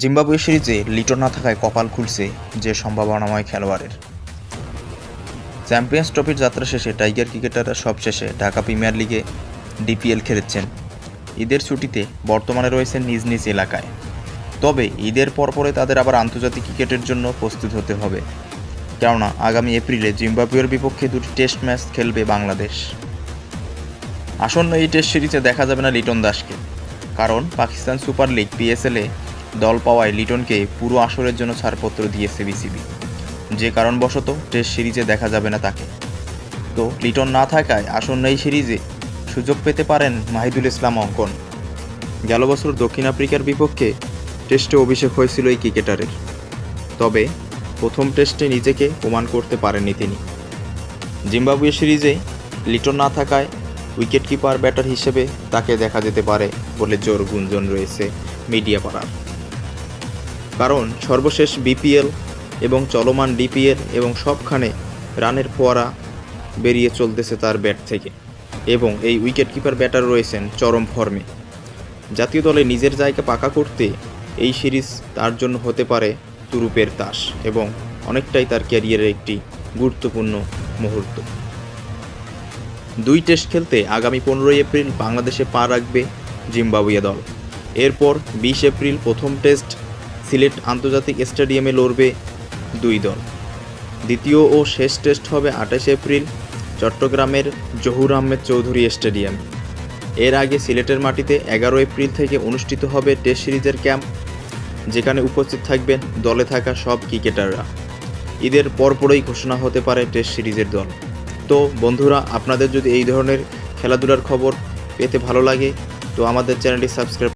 Zimbabwe সিরিজে লিটন না থাকায় কপাল খুলছে যে সম্ভাবনাময় খেলোয়াড়ের। চ্যাম্পিয়ন্স ট্রফির যাত্রা শেষে টাইগার ক্রিকেটাররা সবশেষে ঢাকা প্রিমিয়ার লিগে ডিপিএল খেলেছেন। ঈদের ছুটিতে বর্তমানে রয়েছেন নিজ নিজ এলাকায়। তবে ঈদের পরপরে তাদের আবার আন্তর্জাতিক ক্রিকেটের জন্য প্রস্তুত হতে হবে। কেননা আগামী এপ্রিলে জিম্বাবুয়ের বিপক্ষে দুটি টেস্ট ম্যাচ খেলবে বাংলাদেশ। আসন্ন এই টেস্ট সিরিজে দেখা যাবে না লিটন দাসকে, কারণ পাকিস্তান সুপার লিগ, পিএসএলে দল পাওয়ায় লিটনকে পুরো আসরের জন্য ছাড়পত্র দিয়েছে বিসিবি। যে কারণবশত টেস্ট সিরিজে দেখা যাবে না তাকে। তো লিটন না থাকায় আসন্ন এই সিরিজে সুযোগ পেতে পারেন মাহিদুল ইসলাম অঙ্কন। গেল বছর দক্ষিণ আফ্রিকার বিপক্ষে টেস্টে অভিষেক হয়েছিল এই ক্রিকেটারের। তবে প্রথম টেস্টে নিজেকে প্রমাণ করতে পারেননি তিনি। জিম্বাবুয়ে সিরিজে লিটন না থাকায় উইকেট কিপার ব্যাটার হিসেবে তাকে দেখা যেতে পারে বলে জোর গুঞ্জন রয়েছে মিডিয়া পাড়ার কারণ সর্বশেষ বিপিএল এবং চলমান ডিপিএল এবং সবখানে রানের ফোয়ারা বেরিয়ে চলতেছে তার ব্যাট থেকে। এবং এই উইকেট কিপার ব্যাটার রয়েছেন চরম ফর্মে। জাতীয় দলে নিজের জায়গা পাকা করতে এই সিরিজ তার জন্য হতে পারে তুরুপের তাস এবং অনেকটাই তার ক্যারিয়ারের একটি গুরুত্বপূর্ণ মুহূর্ত। দুই টেস্ট খেলতে আগামী পনেরোই এপ্রিল বাংলাদেশে পা রাখবে জিম্বাবুয়ে দল। এরপর বিশ এপ্রিল প্রথম টেস্ট সিলেট আন্তর্জাতিক স্টেডিয়ামে লড়বে দুই দল। দ্বিতীয় ও শেষ টেস্ট হবে আঠাশে এপ্রিল, চট্টগ্রামের জহুর আহমেদ চৌধুরী স্টেডিয়াম। এর আগে সিলেটের মাটিতে এগারো এপ্রিল থেকে অনুষ্ঠিত হবে টেস্ট সিরিজের ক্যাম্প, যেখানে উপস্থিত থাকবেন দলে থাকা সব ক্রিকেটাররা। ঈদের পরপরই ঘোষণা হতে পারে টেস্ট সিরিজের দল। তো বন্ধুরা, আপনাদের যদি এই ধরনের খেলাধুলার খবর পেতে ভালো লাগে, তো আমাদের চ্যানেলটি সাবস্ক্রাইব